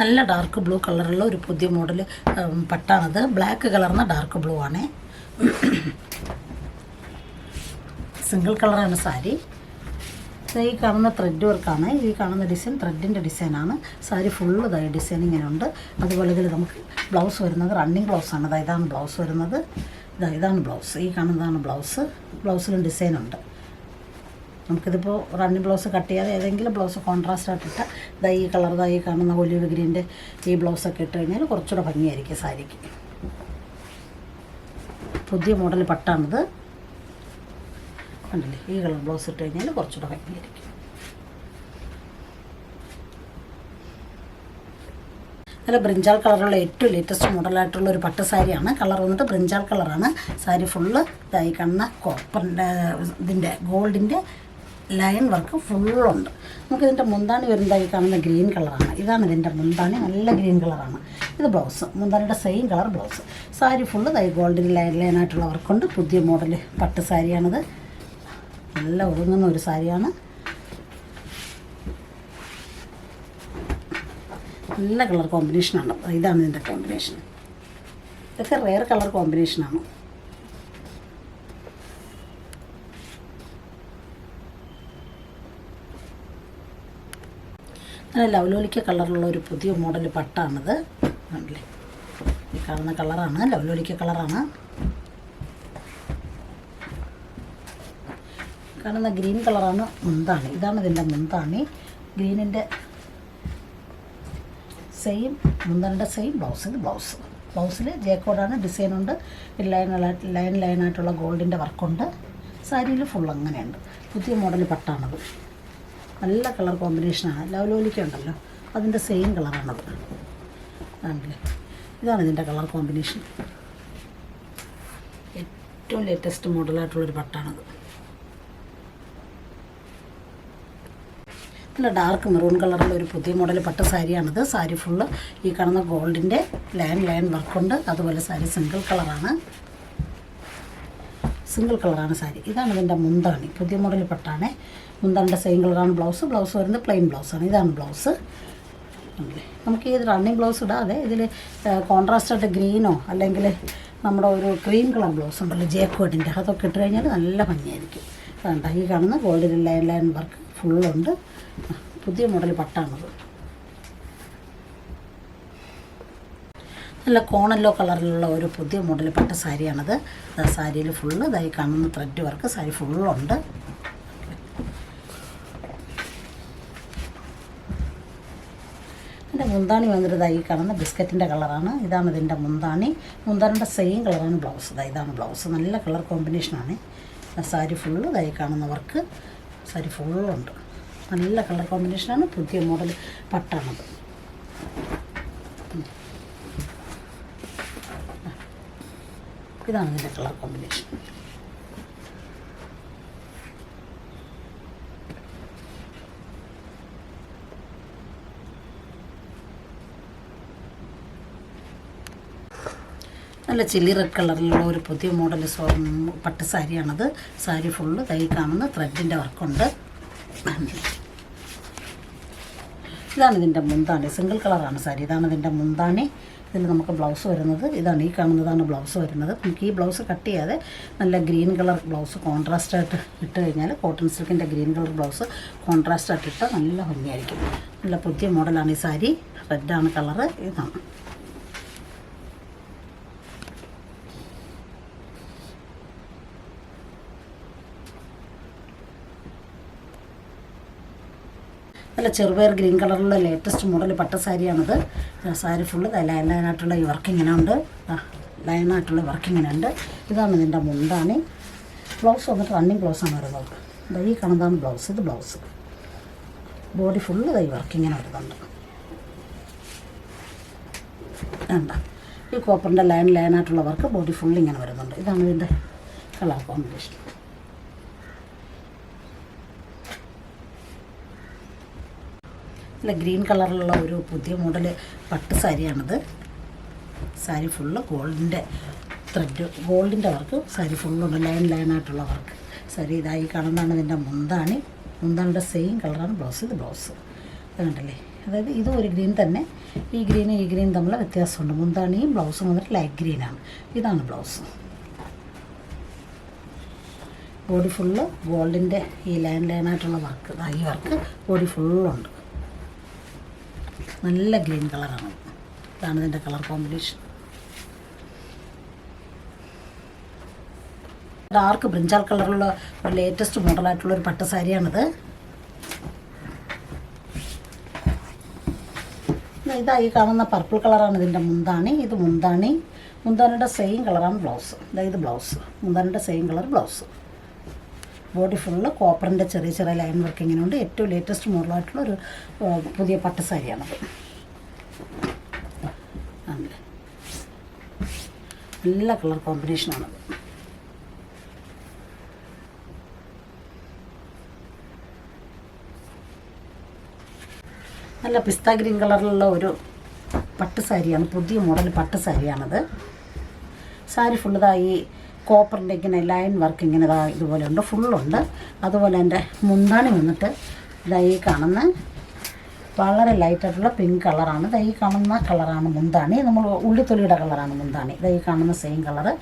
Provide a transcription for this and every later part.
നല്ല dark blue കളറുള്ള ഒരു പുതിയ മോഡൽ പട്ടാണത്. ബ്ലാക്ക് കളർന്ന ഡാർക്ക് ബ്ലൂ ആണ്. സിംഗിൾ കളറാണ് സാരി. ഈ കാണുന്ന ത്രെഡ് വർക്കാണ് ഈ കാണുന്ന ഡിസൈൻ ത്രെഡിന്റെ ഡിസൈനാണ് സാരി ഫുള്ള് ഇതായി ഡിസൈൻ ഇങ്ങനെ ഉണ്ട് അതുപോലെ ഇതിൽ നമുക്ക് ബ്ലൗസ് വരുന്നത് റണ്ണിങ് ബ്ലൗസാണ് ഇതാ ഇതാണ് ബ്ലൗസ് വരുന്നത്. ഇതാ ഇതാണ് ബ്ലൗസ് ഈ കാണുന്നതാണ് ബ്ലൗസ് ബ്ലൗസിലും ഡിസൈൻ ഉണ്ട്. നമുക്കിതിപ്പോൾ റണ്ണിങ് ബ്ലൗസ് കട്ട് ചെയ്യാതെ ഏതെങ്കിലും ബ്ലൗസ് കോൺട്രാസ്റ്റ് ആയിട്ടിട്ട് ദൈ കളർ ഇതാ ഈ കാണുന്ന ഒലിവ് ഗ്രീന്റെ ഈ ബ്ലൗസൊക്കെ ഇട്ട് കഴിഞ്ഞാൽ കുറച്ചുകൂടെ ഭംഗിയായിരിക്കും സാരിക്ക്. പുതിയ മോഡൽ പട്ടാണിത്. കണ്ടില്ലേ? ഈ കളർ ബ്ലൗസ് ഇട്ട് കഴിഞ്ഞാൽ കുറച്ചുകൂടെ ഭംഗിയായിരിക്കും. നല്ല ബ്രിഞ്ചാൾ കളറുള്ള ഏറ്റവും ലേറ്റസ്റ്റ് മോഡലായിട്ടുള്ള ഒരു പട്ട് സാരിയാണ്. കളർ വന്നിട്ട് ബ്രിഞ്ചാൾ കളറാണ് സാരി ഫുള്ള് ഇതായി കാണുന്ന കോപ്പറിന്റെ ഇതിന്റെ ഗോൾഡിന്റെ ലൈൻ വർക്ക് ഫുള്ളുണ്ട് നമുക്കിതിന്റെ മുന്താണി വരുന്നതായി കാണുന്ന ഗ്രീൻ കളറാണ് ഇതാണ് ഇതിന്റെ മുന്താണി നല്ല ഗ്രീൻ കളറാണ് ഇത് blouse മുന്താണിയുടെ same colour blouse sari full തൈ ഗോൾഡിൻ ലൈൻ ലൈനായിട്ടുള്ള വർക്കുണ്ട് പുതിയ മോഡൽ പട്ട് സാരിയാണിത്. നല്ല ഒതുങ്ങുന്ന ഒരു സാരിയാണ്. നല്ല കളർ കോമ്പിനേഷനാണ് ഇതാണ് ഇതിന്റെ കോമ്പിനേഷൻ ഇതൊക്കെ റെയർ കളർ കോമ്പിനേഷനാണ് അങ്ങനെ ലവലോലിക്ക കളറുള്ള ഒരു പുതിയ മോഡൽ പട്ടാണിത്. കണ്ടില്ലേ? ഈ കാണുന്ന കളറാണ് ലവലോലിക്ക കളറാണ്. കാണുന്ന ഗ്രീൻ കളറാണ് മുന്താണി. ഇതാണ് ഇതിന്റെ മുന്താണി. ഗ്രീനിന്റെ സെയിം മുന്താണിന്റെ സെയിം ബ്ലൗസ് ഇത് ബ്ലൗസ് ബ്ലൗസിൽ ജേക്കോഡാണ് ഡിസൈൻ ഉണ്ട്. ലൈൻ ലൈൻ ലൈനായിട്ടുള്ള ഗോൾഡിന്റെ വർക്കുണ്ട് സാരിയിൽ ഫുൾ അങ്ങനെയുണ്ട്. പുതിയ മോഡൽ പട്ടാണത്. നല്ല കളർ കോമ്പിനേഷനാണ് ലവലോലിക്ക ഉണ്ടല്ലോ അതിന്റെ സെയിം കളറാണത് ആണല്ലേ? ഇതാണ് ഇതിന്റെ കളർ കോമ്പിനേഷൻ. ഏറ്റവും ലേറ്റസ്റ്റ് മോഡലായിട്ടുള്ളൊരു പട്ടാണത്. നല്ല ഡാർക്ക് മെറൂൺ കളറുള്ള ഒരു പുതിയ മോഡൽ പട്ട സാരിയാണിത്. സാരി ഫുള്ള് ഈ കാണുന്ന ഗോൾഡിന്റെ ലൈൻ ലൈൻ വർക്കുണ്ട് അതുപോലെ സാരി സിംഗിൾ കളറാണ് സിംഗിൾ കളറാണ് സാരി. ഇതാണ് ഇതിന്റെ മുന്താണി. പുതിയ മോഡൽ പട്ടാണ്. മുന്താണിന്റെ സെയിം കളറാണ് ബ്ലൗസ്. ബ്ലൗസ് വരുന്നത് പ്ലെയിൻ ബ്ലൗസാണ്. ഇതാണ് ബ്ലൗസ്. നമുക്ക് ഈ റണ്ണിങ് ബ്ലൗസ് ഇടാതെ ഇതിൽ കോൺട്രാസ്റ്റ് ആയിട്ട് ഗ്രീനോ അല്ലെങ്കിൽ നമ്മുടെ ഒരു ക്രീം കളർ ബ്ലൗസ് ഉണ്ടല്ലോ ജേക്കോട്ടിന്റെ അതൊക്കെ ഇട്ട് കഴിഞ്ഞാൽ നല്ല ഭംഗിയായിരിക്കും. അതുകൊണ്ട് ഈ കാണുന്ന ഗോൾഡിൽ ലൈൻ ലൈൻ വർക്ക് ഫുള്ളുണ്ട്. പുതിയ മോഡൽ പട്ടാണത്. നല്ല കോണല്ലോ കളറിലുള്ള ഒരു പുതിയ മോഡൽ പട്ട സാരിയാണത്. സാരിയിൽ ഫുള്ള് ഇതായി കാണുന്ന ത്രെഡ് വർക്ക് സാരി ഫുള്ളുണ്ട് എന്റെ മുന്താണി വന്നിട്ട് ഇതായി കാണുന്ന ബിസ്ക്കറ്റിന്റെ കളറാണ്. ഇതാണ് ഇതിന്റെ മുന്താണി. മുന്താണിന്റെ സെയിം കളറാണ് ബ്ലൗസ് ഇതാ ഇതാണ് ബ്ലൗസ് നല്ല കളർ കോമ്പിനേഷനാണ് സാരി ഫുള്ള് ഇതായി കാണുന്ന വർക്ക് സാരി ഫുള്ളുണ്ട് നല്ല കളർ കോമ്പിനേഷനാണ് പുതിയ മോഡൽ പട്ടാണത്. ഇതാണ് ഇതിന്റെ കളർ കോമ്പിനേഷൻ നല്ല ചില്ലി റെഡ് കളറിലുള്ള ഒരു പുതിയ മോഡൽ സോ പട്ട് സാരിയാണത്. സാരി ഫുള്ള് തൈ കാണുന്ന ത്രെഡിന്റെ വർക്കുണ്ട് ഇതാണ് ഇതിന്റെ മുന്താണി. സിംഗിൾ കളറാണ് സാരി. ഇതാണ് ഇതിന്റെ മുന്താണി. ഇതിൽ നമുക്ക് ബ്ലൗസ് വരുന്നത്. ഇതാണ് ഈ കാണുന്നതാണ് ബ്ലൗസ് വരുന്നത്. നമുക്ക് ഈ ബ്ലൗസ് കട്ട് ചെയ്യാതെ നല്ല ഗ്രീൻ കളർ ബ്ലൗസ് കോൺട്രാസ്റ്റ് ആയിട്ട് ഇട്ട് കഴിഞ്ഞാൽ കോട്ടൺ സിൽക്കിന്റെ ഗ്രീൻ കളർ ബ്ലൗസ് കോൺട്രാസ്റ്റ് ആയിട്ട് ഇട്ടാൽ നല്ല ഭംഗിയായിരിക്കും. നല്ല പുതിയ മോഡലാണ് ഈ സാരി. റെഡാണ് കളറ് ഇതാണ്. നല്ല ചെറുപയർ ഗ്രീൻ കളറിലുള്ള ലേറ്റസ്റ്റ് മോഡൽ പട്ട സാരിയാണിത്. സാരി ഫുള്ള് ലൈനായിട്ടുള്ള വർക്ക് ഇങ്ങനെ ഉണ്ട് ലൈൻ ആയിട്ടുള്ള വർക്ക് ഇങ്ങനെ ഉണ്ട് ഇതാണ് ഇതിന്റെ മുണ്ടാണ്. ബ്ലൗസ് വന്നിട്ട് റണ്ണിങ് ബ്ലൗസാണ് വരുന്നത്. ഈ കാണുന്നതാണ് ബ്ലൗസ് ഇത് ബ്ലൗസ് ബോഡി ഫുള്ള് ഈ വർക്ക് ഇങ്ങനെ വരുന്നുണ്ട്. ഈ കോപ്പറിന്റെ ലൈൻ ലൈനായിട്ടുള്ള വർക്ക് ബോഡി ഫുള്ള് ഇങ്ങനെ വരുന്നുണ്ട്. ഇതാണ് ഇതിന്റെ കളർ കോമ്പിനേഷൻ നല്ല ഗ്രീൻ കളറിലുള്ള ഒരു പുതിയ മോഡൽ പട്ട് സാരിയാണിത്. സാരി ഫുള്ള് ഗോൾഡിന്റെ ത്രെഡ് ഗോൾഡിന്റെ വർക്ക് സാരി ഫുള്ളുണ്ട് ലൈൻ ലൈനായിട്ടുള്ള വർക്ക്. സാരി ഇതായി കാണുന്നതാണ് ഇതിന്റെ മുന്താണി. മുന്താണിയുടെ സെയിം കളറാണ് ബ്ലൗസ് ഇത് ബ്ലൗസ് അതുകൊണ്ടല്ലേ അതായത് ഇതും ഒരു ഗ്രീൻ തന്നെ. ഈ ഗ്രീനും ഈ ഗ്രീനും തമ്മിൽ വ്യത്യാസമുണ്ട്. മുന്താണിയും ബ്ലൗസും വന്നിട്ട് ലൈറ്റ് ഗ്രീനാണ് ഇതാണ് ബ്ലൗസ് ബോഡി ഫുള്ള് ഗോൾഡിന്റെ ഈ ലൈൻ ലൈനായിട്ടുള്ള വർക്ക് ഈ വർക്ക് ബോഡി ഫുള്ളുണ്ട് നല്ല ഗ്രീൻ കളറാണ്. ഇതാണ് ഇതിന്റെ കളർ കോമ്പിനേഷൻ. ഡാർക്ക് ബ്രിഞ്ചാൽ കളറുള്ള ഒരു ലേറ്റസ്റ്റ് മോഡലായിട്ടുള്ള ഒരു പട്ട സാരിയാണിത്. ഇതാ ഈ കാണുന്ന പർപ്പിൾ കളറാണ് ഇതിന്റെ മുന്താണി. ഇത് മുന്താണി. മുന്താണിയുടെ സെയിം കളറാണ് ബ്ലൗസ് ഇതാ ഇത് blouse മുന്താണിയുടെ same colour blouse body full കോപ്പറിന്റെ ചെറിയ ചെറിയ ലൈൻ വർക്ക് ഇങ്ങനെയുണ്ട്. ഏറ്റവും ലേറ്റസ്റ്റ് മോഡലായിട്ടുള്ള ഒരു പുതിയ പട്ട് സാരിയാണത് നല്ല കളർ കോമ്പിനേഷനാണത് നല്ല പിസ്ത ഗ്രീൻ കളറിലുള്ള ഒരു പട്ട് സാരിയാണ് പുതിയ മോഡൽ പട്ട് സാരിയാണത്. സാരി ഫുള്ള് ഇതാ ഈ കോപ്പറിന്റെ ഇങ്ങനെ ലൈൻ വർക്ക് ഇങ്ങനെ ഇതാ ഇതുപോലെ ഉണ്ട് ഫുള്ളുണ്ട് അതുപോലെ എന്റെ മുന്താണി വന്നിട്ട് ഇതാ ഈ കാണുന്ന വളരെ ലൈറ്റായിട്ടുള്ള പിങ്ക് കളറാണ് ഇതാ ഈ കാണുന്ന കളറാണ് മുന്താണി. നമ്മൾ ഉള്ളിത്തൊലിയുടെ കളറാണ് മുന്താണി. ഇതാ ഈ കാണുന്ന സെയിം കളറ്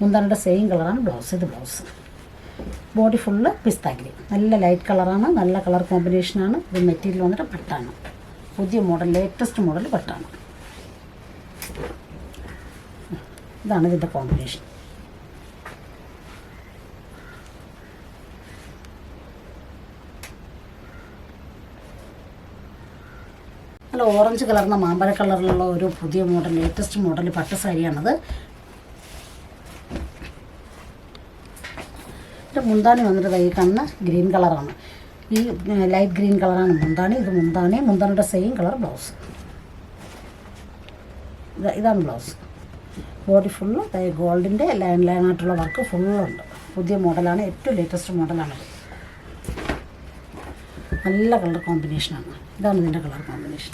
മുന്താണിയുടെ സെയിം കളറാണ് ബ്ലൗസ് ഇത് ബ്ലൗസ് ബോഡി ഫുള്ള് പിസ്ത നല്ല ലൈറ്റ് കളറാണ് നല്ല കളർ കോമ്പിനേഷനാണ് ഇത് മെറ്റീരിയൽ വന്നിട്ട് പട്ടാണ്. പുതിയ മോഡൽ ലേറ്റസ്റ്റ് മോഡൽ പട്ടാണ്. ഇതാണ് ഇതിന്റെ കോമ്പിനേഷൻ നല്ല ഓറഞ്ച് കളർന്ന മാമ്പഴ കളറിലുള്ള ഒരു പുതിയ മോഡൽ ലേറ്റസ്റ്റ് മോഡൽ പട്ട് സാരിയാണത്. ഇതിന്റെ മുന്താണി വന്നിട്ട് കൈ കാണുന്ന ഗ്രീൻ കളറാണ്. ഈ ലൈറ്റ് ഗ്രീൻ കളറാണ് മുന്താണി. ഇത് മുന്താണി. മുന്താണിയുടെ സെയിം കളർ ബ്ലൗസ് ഇതാണ് ബ്ലൗസ് ബോഡി ഫുള്ള് ഗോൾഡിന്റെ ലൈൻ ലൈൻ ആയിട്ടുള്ള വർക്ക് ഫുള്ളുണ്ട് പുതിയ മോഡലാണ് ഏറ്റവും ലേറ്റസ്റ്റ് മോഡലാണ്. നല്ല കളർ കോമ്പിനേഷനാണ് ഇതാണ് ഇതിന്റെ കളർ കോമ്പിനേഷൻ